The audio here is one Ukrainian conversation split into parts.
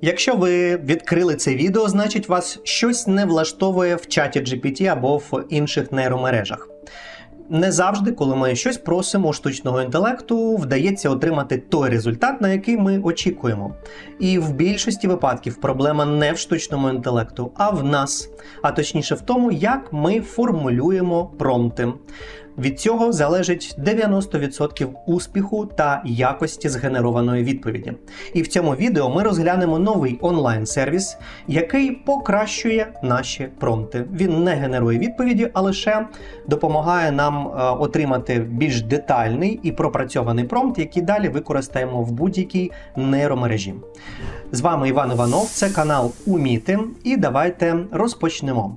Якщо ви відкрили це відео, значить вас щось не влаштовує в чаті GPT або в інших нейромережах. Не завжди, коли ми щось просимо штучного інтелекту, вдається отримати той результат, на який ми очікуємо. І в більшості випадків проблема не в штучному інтелекту, а в нас, а точніше в тому, як ми формулюємо промпти. Від цього залежить 90% успіху та якості згенерованої відповіді. І в цьому відео ми розглянемо новий онлайн-сервіс, який покращує наші промпти. Він не генерує відповіді, а лише допомагає нам е, отримати більш детальний і пропрацьований промпт, який далі використаємо в будь-якій нейромережі. З вами Іван Іванов, це канал Уміти, і давайте розпочнемо.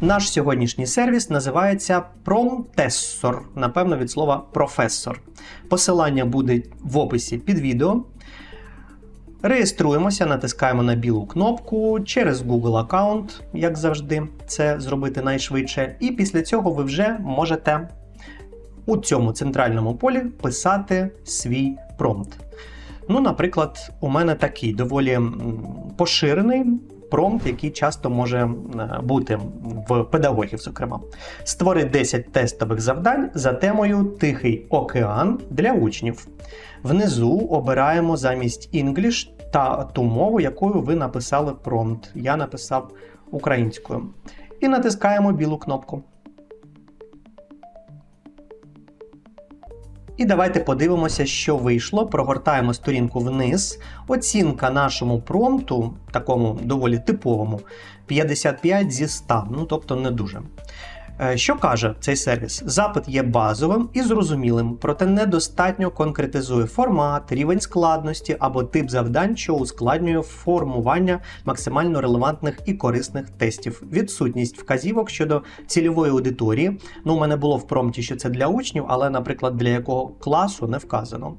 Наш сьогоднішній сервіс називається Промтессор, напевно, від слова професор. Посилання буде в описі під відео. Реєструємося, натискаємо на білу кнопку через Google аккаунт, як завжди, це зробити найшвидше. І після цього ви вже можете у цьому центральному полі писати свій промпт. Ну, наприклад, у мене такий доволі поширений промпт, який часто може бути в педагогів, зокрема. Створи 10 тестових завдань за темою Тихий океан для учнів. Внизу обираємо замість English та ту мову, якою ви написали промпт. Я написав українською. І натискаємо білу кнопку. І давайте подивимося, що вийшло. Прогортаємо сторінку вниз. Оцінка нашому промпту, такому доволі типовому, 55 зі 100, ну тобто не дуже. Е, Що каже цей сервіс? Запит є базовим і зрозумілим, проте недостатньо конкретизує формат, рівень складності або тип завдань, що ускладнює формування максимально релевантних і корисних тестів. Відсутність вказівок щодо цільової аудиторії. Ну, у мене було в промпті, що це для учнів, але, наприклад, для якого класу не вказано.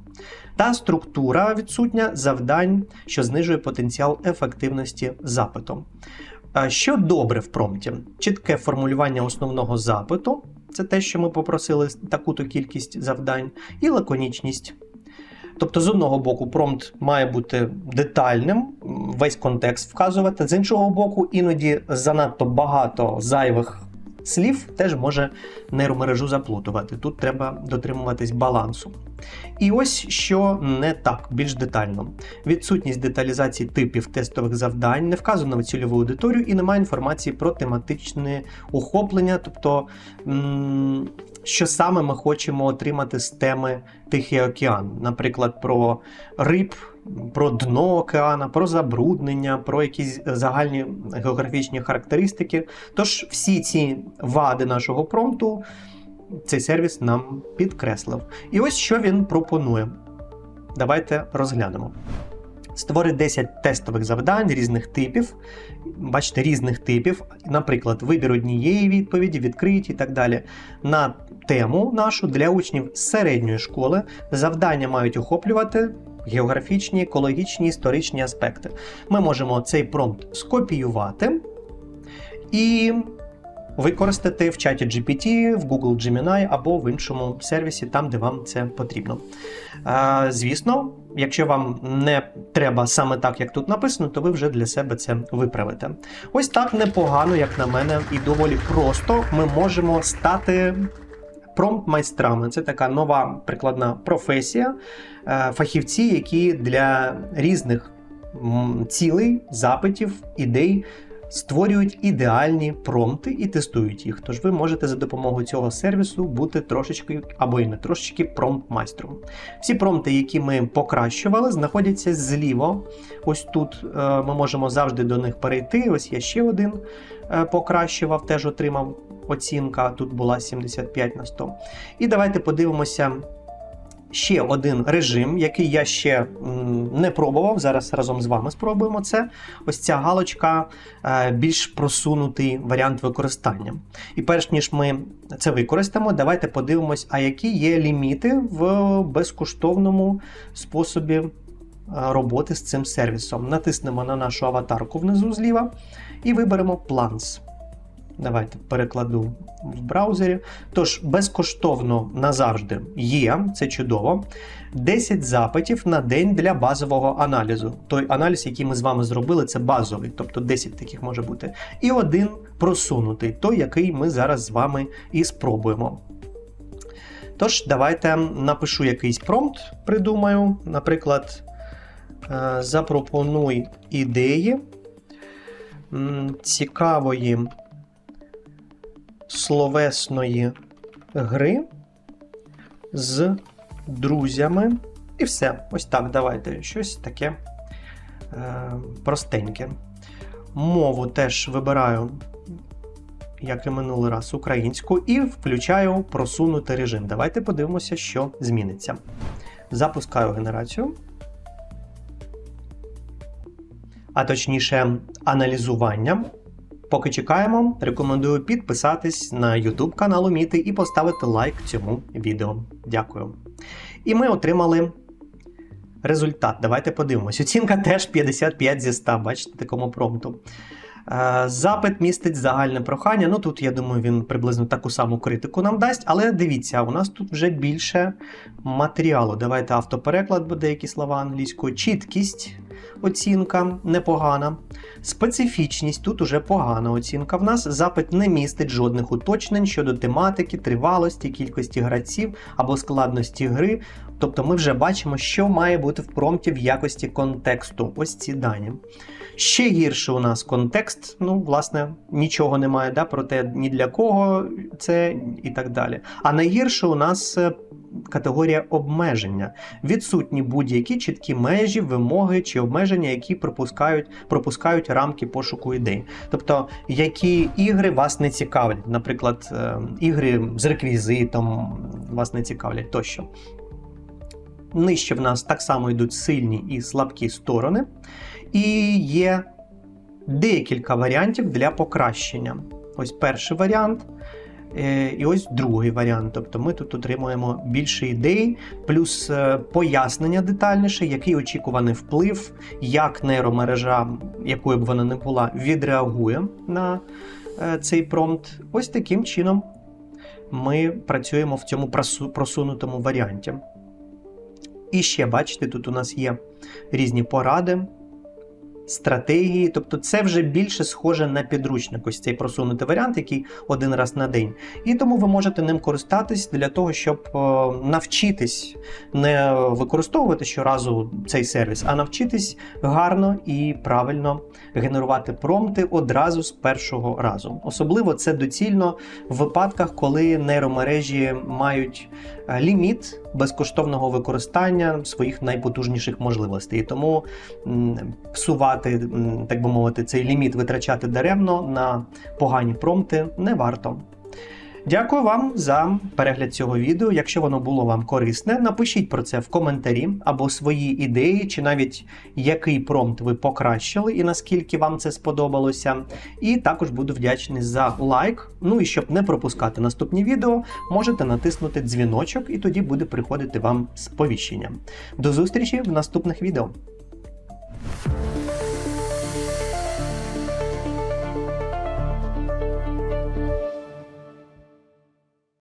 Та структура відсутня завдань, що знижує потенціал ефективності запиту. Що добре в промпті? Чітке формулювання основного запиту, це те, що ми попросили таку-то кількість завдань, і лаконічність. Тобто, з одного боку, промпт має бути детальним, весь контекст вказувати, з іншого боку, іноді занадто багато зайвих слів теж може нейромережу заплутувати. Тут треба дотримуватись балансу. І ось що не так, більш детально. Відсутність деталізації типів тестових завдань, не вказано в цільову аудиторію і немає інформації про тематичне охоплення, тобто що саме ми хочемо отримати з теми Тихий океан, наприклад, про риб, про дно океана, про забруднення, про якісь загальні географічні характеристики. Тож всі ці вади нашого промпту цей сервіс нам підкреслив. І ось що він пропонує. Давайте розглянемо. Створи 10 тестових завдань різних типів. Бачите, різних типів, наприклад, вибір однієї відповіді, відкриті і так далі. На тему нашу для учнів середньої школи завдання мають охоплювати географічні, екологічні, історичні аспекти. Ми можемо цей промпт скопіювати і використати в чаті GPT, в Google Gemini або в іншому сервісі, там, де вам це потрібно. Звісно, якщо вам не треба саме так, як тут написано, то ви вже для себе це виправите. Ось так непогано, як на мене, і доволі просто ми можемо стати. Промпт-майстрами це така нова прикладна професія, Е, фахівці, які для різних цілей, запитів, ідей створюють ідеальні промпти і тестують їх. Тож ви можете за допомогою цього сервісу бути трошечки або і не трошечки промпт-майстром. Всі промпти, які ми покращували, знаходяться зліво. Ось тут е, ми можемо завжди до них перейти. Ось я ще один е, покращував, теж отримав оцінка. Тут була 75 на 100. І давайте подивимося. Ще один режим, який я ще не пробував. Зараз разом з вами спробуємо це. Ось ця галочка е, більш просунутий варіант використання. І перш ніж ми це використаємо, давайте подивимось, а які є ліміти в безкоштовному способі е, роботи з цим сервісом. Натиснемо на нашу аватарку внизу зліва і виберемо Plans. Давайте перекладу в браузері. Тож, безкоштовно назавжди є, це чудово. 10 запитів на день для базового аналізу. Той аналіз, який ми з вами зробили, це базовий, тобто 10 таких може бути. І один просунутий, той, який ми зараз з вами і спробуємо. Тож, давайте напишу якийсь промпт, придумаю. Наприклад, е, запропонуй ідеї цікавої словесної гри з друзями. І все. Ось так, давайте щось таке е, простеньке. Мову теж вибираю, як і минулий раз, українську, і включаю просунутий режим. Давайте подивимося, що зміниться. Запускаю генерацію. А точніше, аналізування. Поки чекаємо, рекомендую підписатись на YouTube канал Уміти і поставити лайк цьому відео. Дякую. І ми отримали результат. Давайте подивимось. Оцінка теж 55 зі 100, бачите, такому промпту. Е, Запит містить загальне прохання. Ну тут, я думаю, він приблизно таку саму критику нам дасть. Але дивіться, у нас тут вже більше матеріалу. Давайте автопереклад, бо деякі слова англійською. Чіткість, оцінка непогана. Специфічність тут уже погана оцінка. В нас запит не містить жодних уточнень щодо тематики, тривалості, кількості гравців або складності гри. Тобто ми вже бачимо, що має бути в промпті в якості контексту. Ось ці дані. Ще гірше у нас контекст, ну, власне, нічого немає, да, про те, ні для кого це і так далі. А найгірше у нас е, категорія обмеження. Відсутні будь-які чіткі межі, вимоги чи обмеження, які пропускають, пропускають рамки пошуку ідей. Тобто, які ігри вас не цікавлять, наприклад, е, ігри з реквізитом вас не цікавлять тощо. Нижче в нас так само йдуть сильні і слабкі сторони. І є декілька варіантів для покращення. Ось перший варіант. е, І ось другий варіант. Тобто ми тут отримуємо більше ідей, плюс е, пояснення детальніше, який очікуваний вплив, як нейромережа, якою б вона не була, відреагує на е, цей промпт. Ось таким чином ми працюємо в цьому просунутому варіанті. І ще, бачите, тут у нас є різні поради, стратегії. Тобто це вже більше схоже на підручник, ось цей просунутий варіант, який один раз на день. І тому ви можете ним користатись для того, щоб о, навчитись не використовувати щоразу цей сервіс, а навчитись гарно і правильно генерувати промпти одразу з першого разу. Особливо це доцільно в випадках, коли нейромережі мають е, ліміт безкоштовного використання своїх найпотужніших можливостей. Тому псувати, так би мовити, цей ліміт витрачати даремно на погані промти не варто. Дякую вам за перегляд цього відео. Якщо воно було вам корисне, напишіть про це в коментарі або свої ідеї, чи навіть який промпт ви покращили і наскільки вам це сподобалося. І також буду вдячний за лайк. Ну і щоб не пропускати наступні відео, можете натиснути дзвіночок, і тоді буде приходити вам сповіщення. До зустрічі в наступних відео.